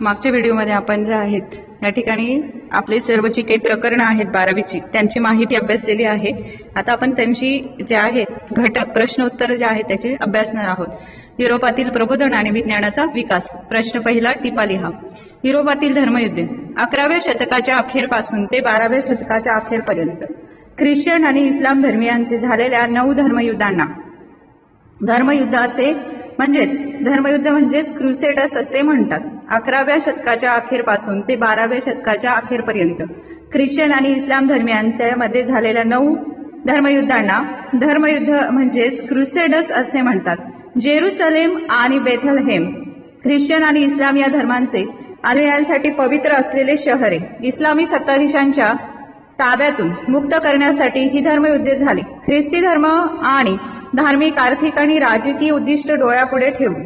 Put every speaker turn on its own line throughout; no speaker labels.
मागच्या व्हिडिओमध्ये आपण जे आहेत या ठिकाणी आपले सर्व जी काही प्रकरणं आहेत बारावीची त्यांची माहिती अभ्यासलेली आहे. आता आपण त्यांची जे आहेत घटक प्रश्नोत्तर जे आहेत त्याचे अभ्यासणार आहोत. युरोपातील प्रबोधन आणि विज्ञानाचा विकास. प्रश्न पहिला टिपा लिहा युरोपातील धर्मयुद्धे. अकराव्या शतकाच्या अखेरपासून ते बाराव्या शतकाच्या अखेरपर्यंत. ख्रिश्चन आणि इस्लाम धर्मियांचे झालेल्या नऊ धर्मयुद्धांना. धर्मयुद्ध असे म्हणजेच धर्मयुद्ध म्हणजेच क्रुसेडस असे म्हणतात. अकराव्या शतकाच्या अखेरपासून ते बाराव्या शतकाच्या अखेरपर्यंत ख्रिश्चन आणि इस्लाम धर्मियांच्यामध्ये झालेल्या नऊ धर्मयुद्धांना धर्मयुद्ध म्हणजेच क्रुसेडस असे म्हणतात. जेरुसलेम आणि बेथलहेम ख्रिश्चन आणि इस्लाम या धर्मांचे अनुयायांसाठी पवित्र असलेले शहरे इस्लामी सत्ताधीशांच्या ताब्यातून मुक्त करण्यासाठी ही धर्मयुद्धे झाली. ख्रिस्ती धर्म आणि धार्मिक आर्थिक आणि राजकीय उद्दिष्ट डोळ्यापुढे ठेवून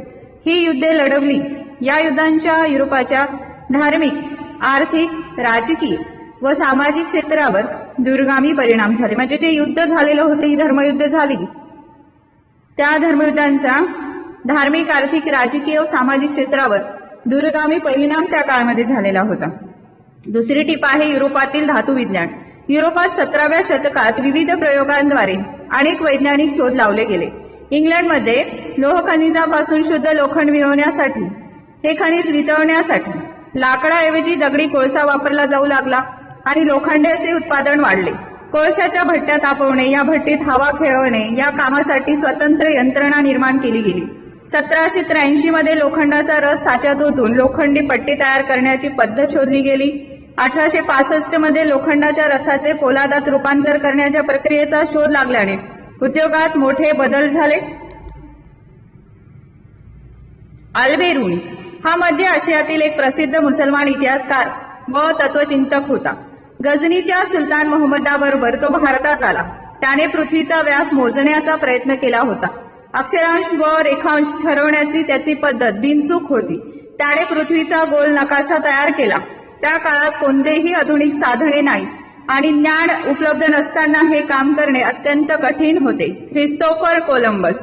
ही युद्धे लढवली. या युद्धांच्या युरोपाच्या धार्मिक आर्थिक राजकीय व सामाजिक क्षेत्रावर दुर्गामी परिणाम झाले. म्हणजे जे युद्ध झालेलं होतं ही धर्मयुद्ध झाली. त्या धर्मयुद्धांचा धार्मिक आर्थिक राजकीय व सामाजिक क्षेत्रावर दूरगामी परिणाम त्या काळामध्ये झालेला होता. दुसरी टीप आहे युरोपातील धातू विज्ञान. युरोपात सतराव्या शतकात विविध प्रयोगांद्वारे अनेक वैज्ञानिक शोध लावले गेले. इंग्लंडमध्ये लोहखनिजापासून शुद्ध लोखंड मिळवण्यासाठी हे खनिज वितळण्यासाठी लाकडाऐवजी दगडी कोळसा वापरला जाऊ लागला आणि लोखंडाचे उत्पादन वाढले. कोळशाच्या भट्ट्या तापवणे या भट्टीत हवा खेळवणे या कामासाठी स्वतंत्र यंत्रणा निर्माण केली गेली. सतराशे त्र्याऐंशी मध्ये लोखंडाचा रस साच्यात ओतून लोखंडी पट्टी तयार करण्याची पद्धत शोधली गेली. अठराशे पासष्टमध्ये लोखंडाच्या रसाचे पोलादात रूपांतर करण्याच्या प्रक्रियेचा शोध लागल्याने उद्योगात मोठे बदल झाले. अल्बेरुनी हा मध्य आशियातील एक प्रसिद्ध मुसलमान इतिहासकार व तत्वचिंतक होता. गझनीच्या सुलतान मोहम्मदाबरोबर तो भारतात आला. त्याने पृथ्वीचा व्यास मोजण्याचा प्रयत्न केला होता. अक्षरांश व रेखांश ठरवण्याची त्याची पद्धत बिनचूक होती. त्याने पृथ्वीचा गोल नकाशा तयार केला. त्या काळात कोणतेही आधुनिक साधने नाही आणि ज्ञान उपलब्ध नसताना हे काम करणे अत्यंत कठीण होते. ख्रिस्तोफर कोलंबस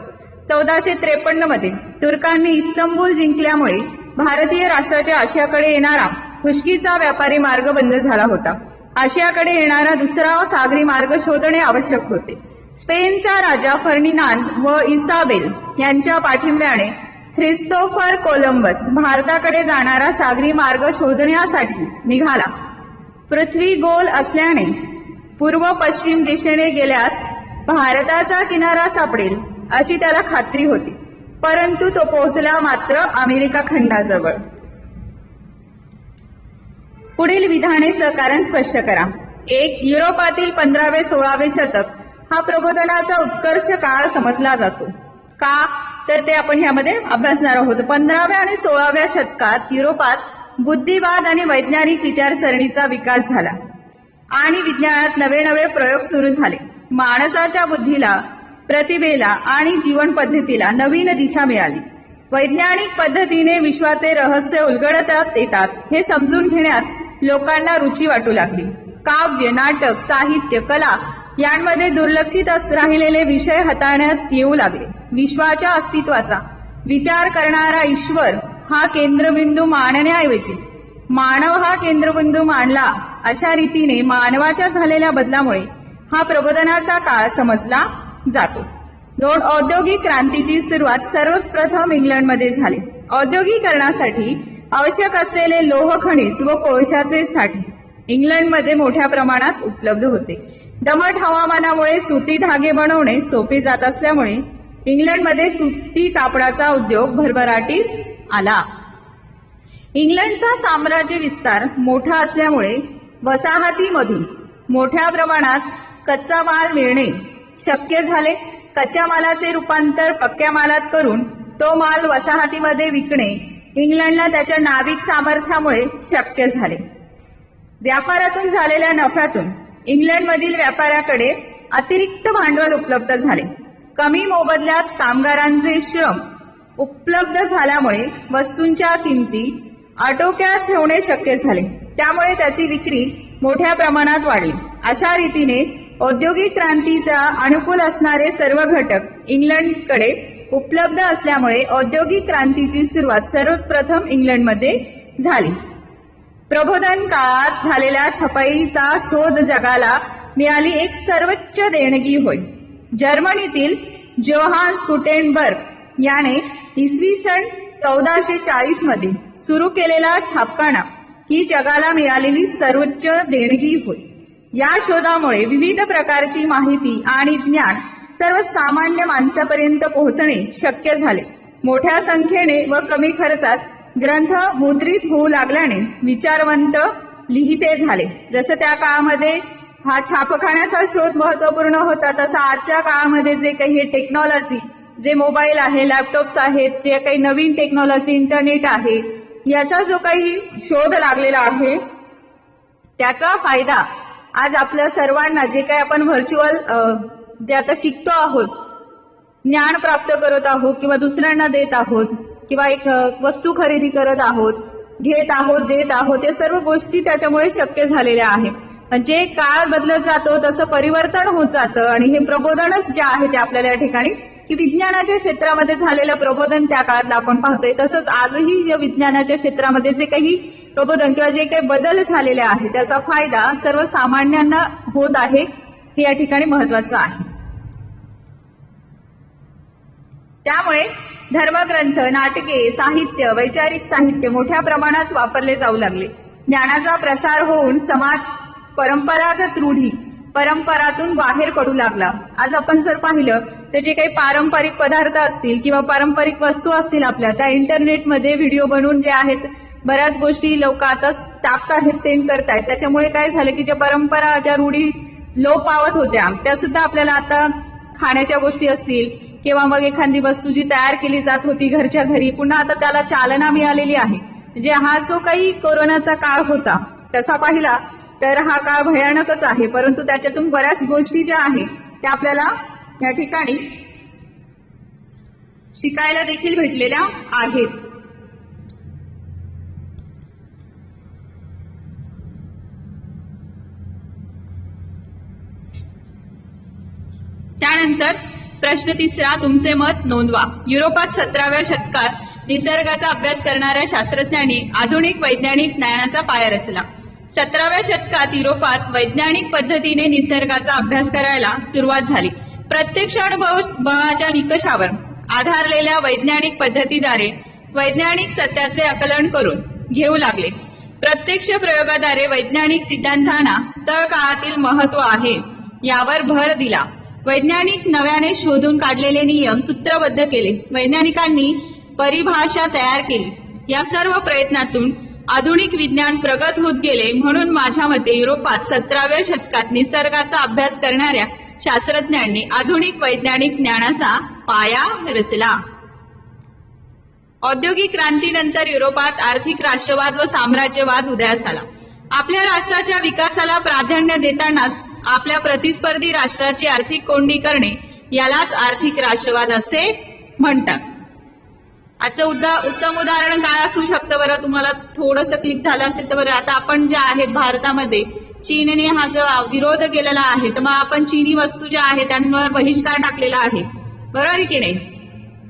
चौदाशे त्रेपन्नमध्ये तुर्कांनी इस्तंबूल जिंकल्यामुळे भारतीय राष्ट्राच्या आशियाकडे येणारा खुशकीचा व्यापारी मार्ग बंद झाला होता. आशियाकडे येणारा दुसरा सागरी मार्ग शोधणे आवश्यक होते. स्पेनचा राजा फर्निनांद व इसाबेल यांच्या पाठिंब्याने ख्रिस्तोफर कोलंबस भारताकडे जाणारा सागरी मार्ग शोधण्यासाठी निघाला. पृथ्वी गोल असल्याने पूर्व पश्चिम दिशेने गेल्यास भारताचा किनारा सापडेल अशी त्याला खात्री होती. परंतु तो पोहोचला मात्र अमेरिका खंडाजवळ. पुढील विधानेचं कारण स्पष्ट करा. एक युरोपातील पंधरावे सोळावे शतक हा प्रबोधनाचा उत्कर्ष काळ समजला जातो. का? तर ते आपण ह्यामध्ये अभ्यासणार आहोत. पंधराव्या आणि सोळाव्या शतकात युरोपात बुद्धिवाद आणि वैज्ञानिक विचारसरणीचा विकास झाला आणि विज्ञानात नवे नवे प्रयोग सुरू झाले. माणसाच्या बुद्धीला प्रतिभेला आणि जीवन पद्धतीला नवीन दिशा मिळाली. वैज्ञानिक पद्धतीने विश्वाचे रहस्य उलगडतात येतात हे समजून घेण्यात लोकांना रुची वाटू लागली. काव्य नाटक साहित्य कला यांमध्ये दुर्लक्षित राहिलेले विषय हाताळण्यात येऊ लागले. विश्वाच्या अस्तित्वाचा विचार करणारा ईश्वर हा केंद्रबिंदू मानण्याऐवजी मानव हा केंद्रबिंदू मानला अशा रीतीने मानवाच्या झालेल्या बदलामुळे हा प्रबोधनाचा काळ समजला जातो. दोन औद्योगिक क्रांतीची सुरुवात सर्वप्रथम इंग्लंडमध्ये झाली. औद्योगिकरणासाठी आवश्यक असलेले लोह खनिज व कोळशाचे साठे इंग्लंडमध्ये मोठ्या प्रमाणात उपलब्ध होते. दमट हवामानामुळे सुती धागे बनवणे सोपे जात असल्यामुळे इंग्लंडमध्ये सुती कापडाचा उद्योग भरभराटीस आला. इंग्लंडचा साम्राज्य विस्तार मोठा असल्यामुळे वसाहतीमधून मोठ्या प्रमाणात कच्चा माल मिळणे शक्य झाले कच्च्या मालाचे रूपांतर पक्क्या मालात करून तो माल वसाहतीमध्ये विकणे इंग्लंडला त्याच्या नाविक सामर्थ्यामुळे शक्य झाले. व्यापारातून झालेल्या नफ्यातून इंग्लंडमधील व्यापाऱ्याकडे अतिरिक्त भांडवल उपलब्ध झाले. कमी मोबदल्यात कामगारांचे श्रम उपलब्ध झाल्यामुळे वस्तूंच्या किमती आटोक्यात ठेवणे शक्य झाले. त्यामुळे त्याची विक्री मोठ्या प्रमाणात वाढली. अशा रीतीने औद्योगिक क्रांतीचा अनुकूल असणारे सर्व घटक इंग्लंडकडे उपलब्ध असल्यामुळे औद्योगिक क्रांतीची सुरुवात सर्वप्रथम इंग्लंडमध्ये झाली. प्रबोधन काळात झालेल्या छपाईचा शोध जगाला मिळाली एक सर्वोच्च देणगी होय. जर्मनीतील जोहान स्कुटेनबर्ग याने इसवी सन चौदाशे चाळीसमध्ये सुरू केलेला छापखाना ही जगाला मिळालेली सर्वोच्च देणगी होय. या शोधामुळे विविध प्रकारची माहिती आणि ज्ञान सर्वसामान्य माणसापर्यंत पोहोचणे शक्य झाले. मोठ्या संख्येने व कमी खर्चात ग्रंथ मुद्रित होऊ लागल्याने विचारवंत लिहिते झाले. जसं त्या काळामध्ये हा छापखान्याचा शोध महत्त्वपूर्ण होता तसा आजच्या काळामध्ये जे काही हे टेक्नॉलॉजी जे मोबाईल आहे लॅपटॉप्स आहेत जे काही नवीन टेक्नॉलॉजी इंटरनेट आहे याचा जो काही शोध लागलेला आहे त्याचा फायदा आज आपल्या सर्वांना जे काही आपण व्हर्च्युअल जे आता शिकतो आहोत ज्ञान प्राप्त करत आहोत किंवा दुसऱ्यांना देत आहोत किंवा एक वस्तू खरेदी करत आहोत घेत आहोत देत आहोत या सर्व गोष्टी त्याच्यामुळे शक्य झालेल्या आहेत. जे काळ बदलत जातो तसं परिवर्तन होत जातं आणि हे प्रबोधनच जे आहे ते आपल्याला या ठिकाणी की विज्ञानाच्या क्षेत्रामध्ये झालेलं प्रबोधन त्या काळातलं आपण पाहतोय. तसंच आजही या विज्ञानाच्या क्षेत्रामध्ये जे काही प्रबोधन किंवा जे काही बदल झालेले आहेत त्याचा फायदा सर्वसामान्यांना होत आहे हे या ठिकाणी महत्वाचं आहे. त्यामुळे धर्मग्रंथ नाटके साहित्य वैचारिक साहित्य मोठ्या प्रमाणात वापरले जाऊ लागले. ज्ञानाचा प्रसार होऊन समाज परंपरागत रूढी परंपरातून बाहेर पडू लागला. आज आपण जर पाहिलं तर जे काही पारंपरिक पदार्थ असतील किंवा पारंपरिक वस्तू असतील आपल्या त्या इंटरनेटमध्ये व्हिडिओ बनवून जे आहेत बऱ्याच गोष्टी लोक आता टाकतायत सेंड करतायत. त्याच्यामुळे काय झालं की ज्या परंपरा ज्या रूढी लोप पावत होत्या त्या सुद्धा आपल्याला आता खाण्याच्या गोष्टी असतील किंवा मग एखादी वस्तू जी तयार केली जात होती घरच्या घरी पुन्हा आता त्याला चालना मिळालेली आहे. म्हणजे हा जो काही कोरोनाचा काळ होता तसा पाहिला तर हा काळ भयानकच आहे. परंतु त्याच्यातून बऱ्याच गोष्टी ज्या आहेत त्या आपल्याला या ठिकाणी शिकायला देखील भेटलेल्या आहेत. त्यानंतर प्रश्न तिसरा तुमचे मत नोंदवा. युरोपात सतराव्या शतकात निसर्गाचा अभ्यास करणाऱ्या शास्त्रज्ञांनी आधुनिक वैज्ञानिक ज्ञानाचा पाया रचला. सतराव्या शतकात युरोपात वैज्ञानिक पद्धतीने निसर्गाचा अभ्यास करायला सुरुवात झाली. प्रत्यक्ष अनुभवाच्या निकषावर आधारलेल्या वैज्ञानिक पद्धतीद्वारे वैज्ञानिक सत्याचे आकलन करून घेऊ लागले. प्रत्यक्ष प्रयोगाद्वारे वैज्ञानिक सिद्धांतांना स्थळ काळातील महत्त्व आहे यावर भर दिला. वैज्ञानिक नव्याने शोधून काढलेले नियम सूत्रबद्ध केले. वैज्ञानिकांनी परिभाषा तयार केली. या सर्व प्रयत्नातून आधुनिक विज्ञान प्रगत होत गेले म्हणून माझ्या मते युरोपात सतराव्या शतकात निसर्गाचा अभ्यास करणाऱ्या शास्त्रज्ञांनी आधुनिक वैज्ञानिक ज्ञानाचा पाया रचला. औद्योगिक क्रांतीनंतर युरोपात आर्थिक राष्ट्रवाद व साम्राज्यवाद उदयास आला. आपल्या राष्ट्राच्या विकासाला प्राधान्य देतानाच आपल्या प्रतिस्पर्धी राष्ट्राची आर्थिक कोंडी करणे यालाच आर्थिक राष्ट्रवाद असे म्हणतात. आजचं उद्दा उत्तम उदाहरण काय असू शकतं बरं? तुम्हाला थोडंसं क्लिक झालं असेल तर बरं. आता आपण जे आहेत भारतामध्ये चीनने हा जो विरोध केलेला आहे तर मग आपण चीनी वस्तू ज्या आहेत त्यांवर बहिष्कार टाकलेला आहे. बरोबर आहे की नाही?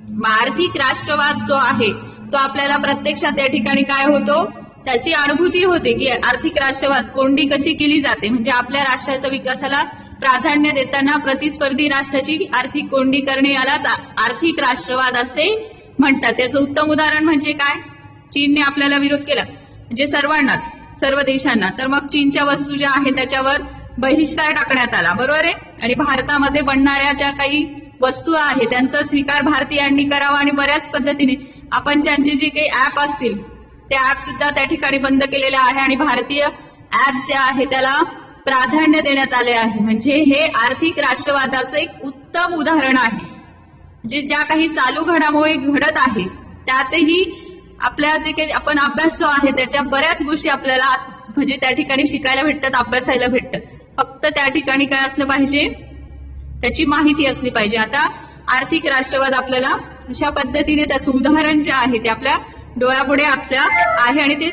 मग आर्थिक राष्ट्रवाद जो आहे तो आपल्याला प्रत्यक्षात त्या ठिकाणी काय होतो? त्याची अनुभूती होते की आर्थिक राष्ट्रवाद कोंडी कशी केली जाते? म्हणजे आपल्या राष्ट्राच्या विकासाला प्राधान्य देताना प्रतिस्पर्धी राष्ट्राची आर्थिक कोंडी करणे यालाच आर्थिक राष्ट्रवाद असे म्हणतात. त्याचं उत्तम उदाहरण म्हणजे काय? चीनने आपल्याला विरोध केला. म्हणजे सर्वांनाच सर्व देशांना. तर मग चीनच्या वस्तू ज्या आहेत त्याच्यावर बहिष्कार टाकण्यात आला. बरोबर आहे? आणि भारतामध्ये बनणाऱ्या ज्या काही वस्तू आहेत त्यांचा स्वीकार भारतीयांनी करावा आणि बऱ्याच पद्धतीने आपण त्यांचे जे काही ऍप असतील ते ऍप सुद्धा त्या ठिकाणी बंद केलेले आहे आणि भारतीय ऍप जे आहे त्याला प्राधान्य देण्यात आले आहे. म्हणजे हे आर्थिक राष्ट्रवादाचं एक उत्तम उदाहरण आहे. म्हणजे ज्या काही चालू घडामोडी घडत आहे त्यातही आपल्या जे काही आपण अभ्यास जो आहे त्याच्या बऱ्याच गोष्टी आपल्याला म्हणजे त्या ठिकाणी शिकायला भेटतात अभ्यासायला भेटतात. फक्त त्या ठिकाणी काय असलं पाहिजे? त्याची माहिती असली पाहिजे. आता आर्थिक राष्ट्रवाद आपल्याला अशा पद्धतीने त्याचं उदाहरण जे आहे ते आपल्या डोळ्यापुढे आपल्या आहे आणि ते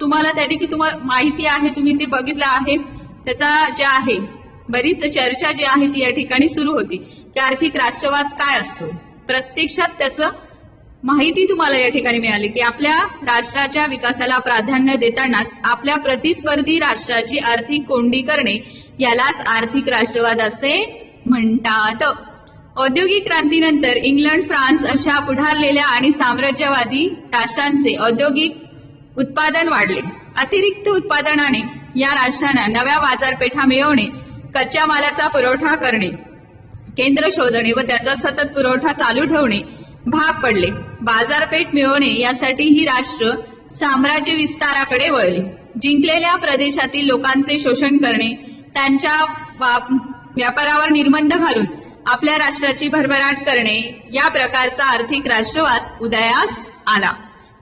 तुम्हाला त्या ठिकाणी तुम्हाला माहिती आहे तुम्ही ते बघितलं आहे. त्याचा जे आहे बरीच चर्चा जी आहे ती या ठिकाणी सुरू होती. की आर्थिक राष्ट्रवाद काय असतो? प्रत्यक्षात त्याचं माहिती तुम्हाला या ठिकाणी मिळाली की आपल्या राष्ट्राच्या विकासाला प्राधान्य देतानाच आपल्या प्रतिस्पर्धी राष्ट्राची आर्थिक कोंडी करणे यालाच आर्थिक राष्ट्रवाद असे म्हणतात. औद्योगिक क्रांतीनंतर इंग्लंड फ्रान्स अशा पुढारलेल्या आणि साम्राज्यवादी राष्ट्रांचे औद्योगिक उत्पादन वाढले. अतिरिक्त उत्पादनाने या राष्ट्रांना नव्या बाजारपेठा मिळवणे कच्च्या मालाचा पुरवठा करणे केंद्र शोधणे व त्याचा सतत पुरवठा चालू ठेवणे भाग पडले. बाजारपेठ मिळवणे यासाठी ही राष्ट्र साम्राज्य विस्ताराकडे वळली. जिंकलेल्या प्रदेशातील लोकांचे शोषण करणे त्यांच्या व्यापारावर निर्बंध घालून आपल्या राष्ट्राची भरभराट करणे या प्रकारचा आर्थिक राष्ट्रवाद उदयास आला.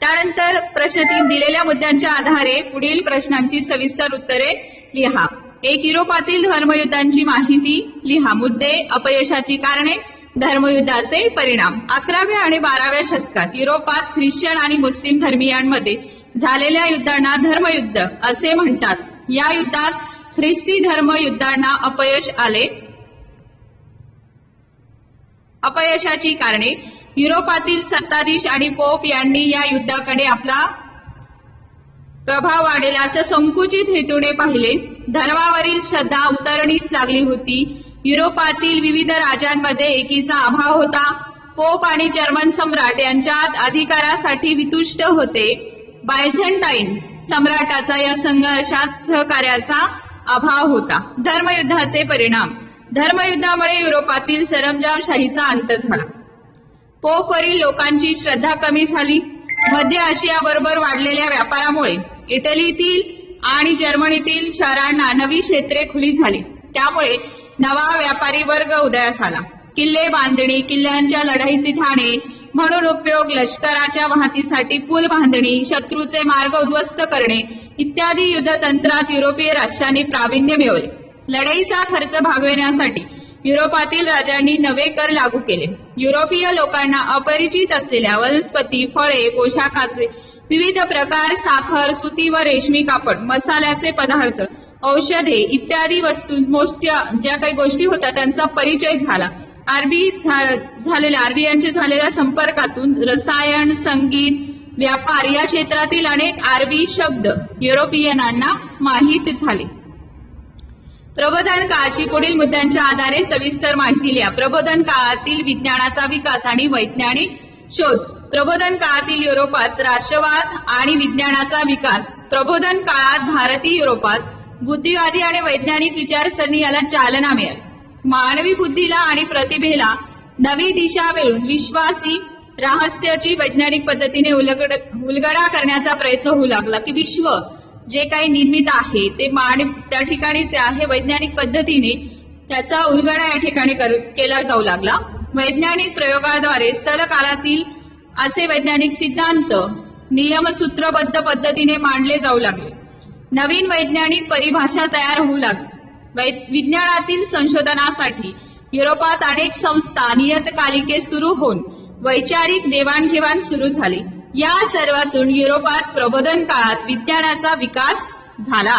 त्यानंतर प्रश्न तीन दिलेल्या मुद्द्यांच्या आधारे पुढील प्रश्नांची सविस्तर उत्तरे लिहा. एक युरोपातील धर्मयुद्धांची माहिती लिहा. मुद्दे अपयशाची कारणे धर्मयुद्धाचे परिणाम. अकराव्या आणि बाराव्या शतकात युरोपात ख्रिश्चन आणि मुस्लिम धर्मीयांमध्ये झालेल्या युद्धांना धर्मयुद्ध असे म्हणतात. या युद्धात ख्रिस्ती धर्मयुद्धांना अपयश आले. अपयशाची कारणे. युरोपातील सत्ताधीश आणि पोप यांनी या युद्धाकडे आपला प्रभाव वाढेल असं संकुचित हेतूने पाहिले. धर्मावरील श्रद्धा उतरणीस लागली होती. युरोपातील विविध राजांमध्ये एकीचा अभाव होता. पोप आणि जर्मन सम्राट यांच्यात अधिकारासाठी वितुष्ट होते. बायझेंटाईन सम्राटाचा या संघर्षात सहकार्याचा अभाव होता. धर्मयुद्धाचे परिणाम. धर्मयुद्धामुळे युरोपातील सरंजामशाहीचा अंत झाला. पोपवरील लोकांची श्रद्धा कमी झाली. मध्य आशियाबरोबर वाढलेल्या व्यापारामुळे इटलीतील आणि जर्मनीतील शहरांना नवी क्षेत्रे खुली झाली. त्यामुळे नवा व्यापारी वर्ग उदयास आला. किल्ले बांधणी किल्ल्यांच्या लढाईची ठाणे म्हणून उपयोग लष्कराच्या वाहतीसाठी पूल बांधणी शत्रूचे मार्ग उद्ध्वस्त करणे इत्यादी युद्धतंत्रात युरोपीय राष्ट्रांनी प्रावीण्य मिळवले. लढाईचा खर्च भागविण्यासाठी युरोपातील राजांनी नवे कर लागू केले. युरोपीय लोकांना अपरिचित असलेल्या वनस्पती फळे पोशाखाचे विविध प्रकार साखर सुती व रेशमी कापड मसाल्याचे पदार्थ औषधे इत्यादी वस्तू मोठ्या ज्या काही गोष्टी होत्या त्यांचा परिचय झाला. आरबी झालेल्या अरबियांच्या झालेल्या संपर्कातून रसायन संगीत व्यापार या क्षेत्रातील अनेक आरबी शब्द युरोपियनांना माहीत झाले. प्रबोधन काळाची पुढील मुद्द्यांच्या आधारे सविस्तर माहिती लिहा. प्रबोधन काळातील विज्ञानाचा विकास आणि वैज्ञानिक शोध. प्रबोधन काळातील युरोपात राष्ट्रवाद आणि विज्ञानाचा विकास. प्रबोधन काळात भारतीय युरोपात बुद्धिवादी आणि वैज्ञानिक विचारसरणी याला चालना मिळेल. मानवी बुद्धीला आणि प्रतिभेला नवी दिशा मिळून विश्वासी रहस्याची वैज्ञानिक पद्धतीने उलगड उलगडा करण्याचा प्रयत्न होऊ लागला की विश्व जे काही निर्मित आहे ते मान त्या ठिकाणीचे आहे वैज्ञानिक पद्धतीने त्याचा उलगडा या ठिकाणी केला जाऊ लागला. वैज्ञानिक प्रयोगाद्वारे स्थल काळातील असे वैज्ञानिक सिद्धांत नियमसूत्रबद्ध पद्धतीने मांडले जाऊ लागले. नवीन वैज्ञानिक परिभाषा तयार होऊ लागली. वै- विज्ञानातील संशोधनासाठी युरोपात अनेक संस्था नियतकालिके सुरू होऊन वैचारिक देवाणघेवाण सुरू झाली. या सर्वातून युरोपात प्रबोधन काळात विज्ञानाचा विकास झाला.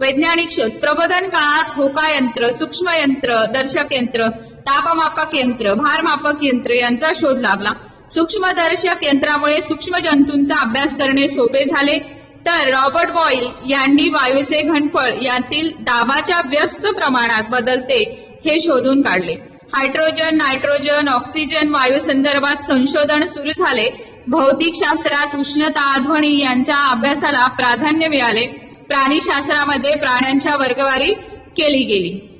वैज्ञानिक शोध प्रबोधन काळात होका यंत्र सूक्ष्म यंत्र दर्शक यंत्र तापमापक यंत्र भारमापक यंत्र यांचा शोध लागला सूक्ष्मदर्शक यंत्रामुळे सूक्ष्म जंतूंचा अभ्यास करणे सोपे झाले. तर रॉबर्ट बॉईल यांनी वायूचे घनफळ यातील दाबाच्या व्यस्त प्रमाणात बदलते हे शोधून काढले. हायड्रोजन नायट्रोजन ऑक्सिजन वायू संदर्भात संशोधन सुरू झाले. भौतिकशास्त्रात उष्णता ध्वनी यांच्या अभ्यासाला प्राधान्य मिळाले. प्राणीशास्त्रामध्ये प्राण्यांच्या वर्गवारी केली गेली.